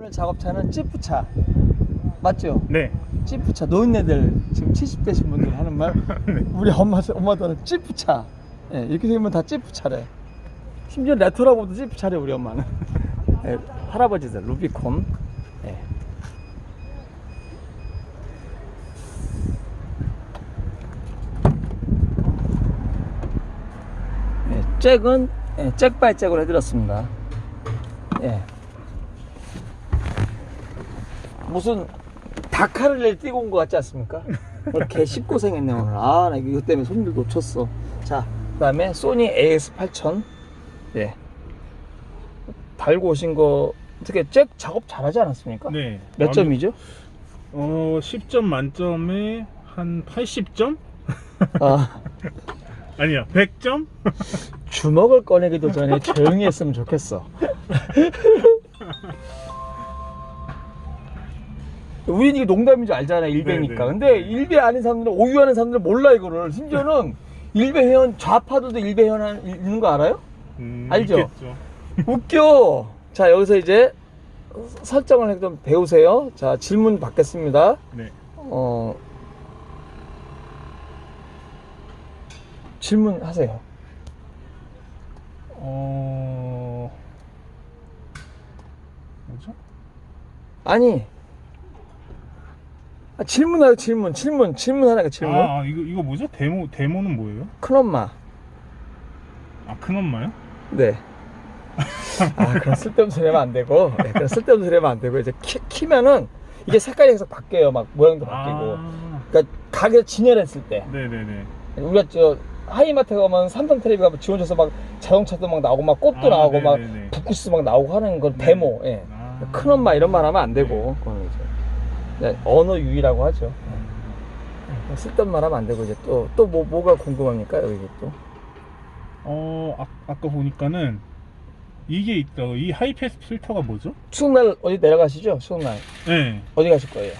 오늘 작업차는 찌푸차 맞죠? 네. 찌푸차 노인네들 지금 70대신 분들 하는 말 네. 우리 엄마 엄마들은 찌푸차 예, 이렇게 생기면 다 찌푸차래 심지어 레토라고도 찌푸차래 우리 엄마는 예, 할아버지들 루비콘 예. 예, 잭은 예, 잭 바이 잭으로 해드렸습니다 예. 무슨 다카를 뛰고 온 것 같지 않습니까? 오늘 개 씹고생했네 오늘 아나 이거 때문에 손들 놓쳤어 자 그 다음에 소니 AS8000 예 달고 오신 거 어떻게 잭 작업 잘하지 않았습니까? 네. 몇 마음에- 점이죠? 어, 10점 만점에 한 80점? 아 아니야, 100점? 주먹을 꺼내기도 전에 조용히 했으면 좋겠어 우린 이게 농담인 줄 알잖아 일배니까 네, 네. 근데 일배 아닌 사람들은 오유 하는 사람들은 몰라 이거를 심지어는 일배 회원 좌파들도 일배 회원 한- 있는 거 알아요? 음, 알죠? 있겠죠. 웃겨. 자, 여기서 이제 설정을 좀 배우세요. 자, 질문 받겠습니다. 네. 어, 질문하세요. 어. 뭐죠? 아니, 아, 질문하요, 질문. 질문, 질문하라니까, 질문. 아, 이거 이거 뭐죠? 데모 데모는 뭐예요? 큰엄마. 아, 큰 엄마요? 네. 아, 그런 쓸데없는 소리 하면 안 되고, 네, 그런 쓸데없는 소리 하면 안 되고, 이제 키, 키면은 이게 색깔이 계속 바뀌어요. 막 모양도 바뀌고. 아. 그러니까 가게 진열했을 때. 네, 네, 네. 우리가 저 하이마트 가면 삼성 텔레비 가면 지원줘서 막 자동차도 막 나오고 막 꽃도 아, 나오고 막 네네네. 북구스 막 나오고 하는 건 데모. 예. 아. 큰 엄마 이런 말 하면 안 되고 그거는 이제 네, 언어 유희라고 하죠. 예. 쓸데없는 말 하면 안 되고 이제 또 또 뭐 뭐가 궁금합니까 여기 또? 어, 아, 아까 보니까는 이게 있다고. 이 하이패스 필터가 뭐죠? 추운 날 어디 내려가시죠? 추운 날 네. 어디 가실 거예요?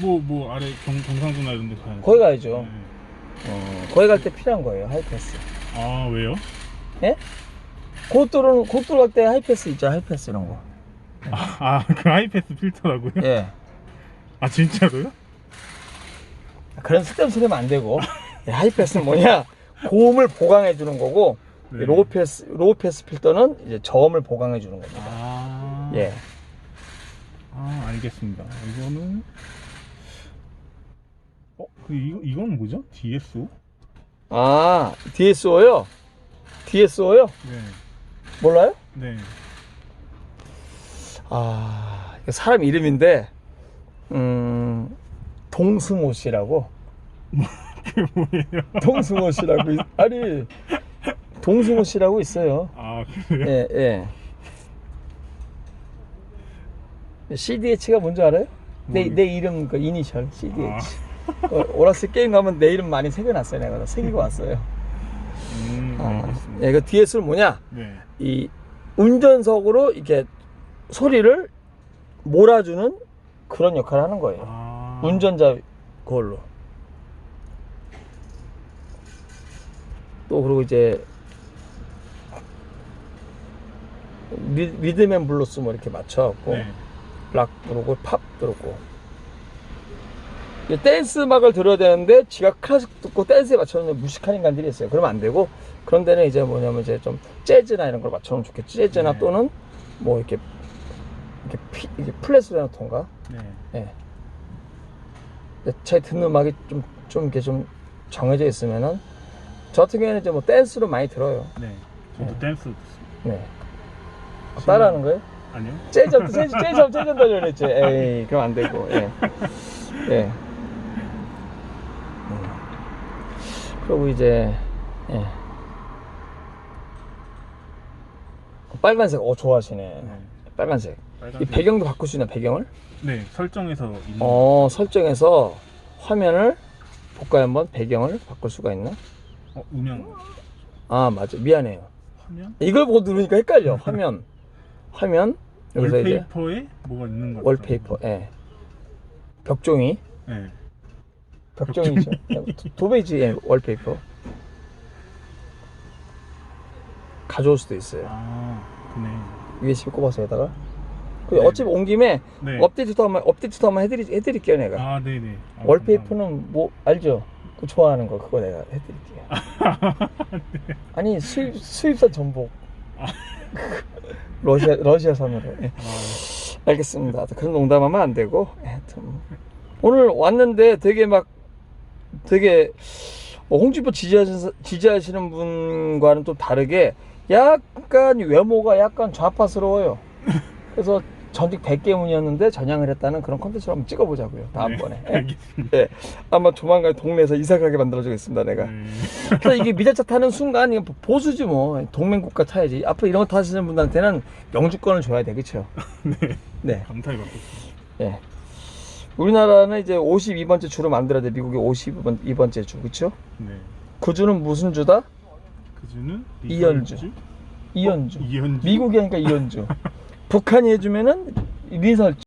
뭐, 뭐, 아래 경, 경상도나 이런 데 가야 거기 가야죠. 네. 어, 거기 갈 때 필요한 거예요 하이패스. 아, 왜요? 예? 고속도로는 고속도로 갈 때 하이패스 있죠 하이패스 이런 거. 아, 아, 그 하이패스 필터라고요? 예. 아, 진짜로요? 그런 쓸데없는 소리 하면 안 되고 예, 하이패스는 뭐냐 고음을 보강해 주는 거고 네. 로우 패스 로우 패스 필터는 이제 저음을 보강해 주는 겁니다. 아. 예. 아, 알겠습니다. 이거는 어, 그 이거 이건 뭐죠? DSO? 아 DSO요? DSO요? 네. 몰라요? 네. 아 사람 이름인데 음 동승호 씨라고 그게 뭐예요? 동승호 씨라고 있- 아니 동승호 씨라고 있어요. 아, 그래요? 예 예. CDH가 뭔지 알아요? 내, 모르겠- 내 이름 그 이니셜 CDH. 아. 어, 오락실 게임 가면 내 이름 많이 새겨놨어요. 내가 다 새기고 왔어요. 음, 아, 알겠습니다. 예, 그 DS는 뭐냐? 네. 이 운전석으로 이렇게 소리를 몰아주는 그런 역할을 하는 거예요. 아. 운전자 그걸로. 또 그리고 이제 리, 리듬앤 블루스 뭐 이렇게 맞춰갖고 네. 락 부르고 팝 부르고 댄스 음악을 들어야 되는데 지가 클래식 듣고 댄스에 맞춰놓는 무식한 인간들이 있어요 그러면 안 되고 그런 데는 이제 뭐냐면 이제 좀 재즈나 이런 걸 맞춰놓으면 좋겠지 재즈나 네. 또는 뭐 이렇게 이렇게, 피, 이렇게 플랫으로 해놓던가 네. 예. 제 듣는 음악이 좀, 좀 이렇게 좀 정해져 있으면은 저 같은 경우에는 이제 뭐 댄스로 많이 들어요 네. 저도 네. 댄스 네 따라하는 거예요? 아니요? 재즈, 재즈, 재즈, 재즈 한다고 그랬지. 에이, 그럼 안 되고, 예. 예. 음. 그리고 이제, 예. 빨간색, 어, 좋아하시네. 네. 빨간색. 이 빨간색. 배경도 바꿀 수 있나, 배경을? 네, 설정에서 있는 어, 설정해서 화면을, 볼까요, 한번? 배경을 바꿀 수가 있나? 어, 음영 아, 맞아. 미안해요. 화면? 이걸 보고 누르니까 헷갈려. 화면. 화면. 여기서 이제 월페이퍼에 뭐가 있는 거 월페이퍼, 예. 벽종이. 네. 벽종이죠. 도- 도배지 예, 월페이퍼. 가져올 수도 있어요. 아, 그네. USB 꼽아서 여기다가 그 네. 어차피 온 김에 네. 업데이트도 한번 업데이트도 한번 해드리 해드릴게요 내가. 아, 네네. 아, 월페이퍼는 뭐 알죠? 그 좋아하는 거 그거 내가 해드릴게요. 아니 수입 수입산 전복. 러시아 러시아산으로. 예. 감사합니다. 알겠습니다. 그런 농담하면 안 되고. 예, 하여튼 오늘 왔는데 되게 막 되게 어, 홍준표 지지하시는, 지지하시는 분과는 좀 다르게 약간 외모가 약간 좌파스러워요. 그래서 전직 100개 문이었는데 전향을 했다는 그런 컨텐츠를 한번 찍어보자고요. 다음번에. 네, 알겠습니다. 예. 아마 조만간 동네에서 이사가게 만들어주겠습니다, 내가. 네. 그래서 이게 미자차 타는 순간 보수지 뭐. 동맹국가 타야지. 앞으로 이런 거 타시는 분들한테는 영주권을 줘야 돼, 그쵸? 네. 네. 감사히 받겠습니다. 예. 우리나라는 이제 52번째 주로 만들어야 돼. 미국이 52번, 2번째 주, 그쵸? 네. 그 주는 무슨 주다? 그 주는. 리설주? 이연주. 어, 이연주. 미국이 하니까 이연주. 북한이 해주면은 리설주.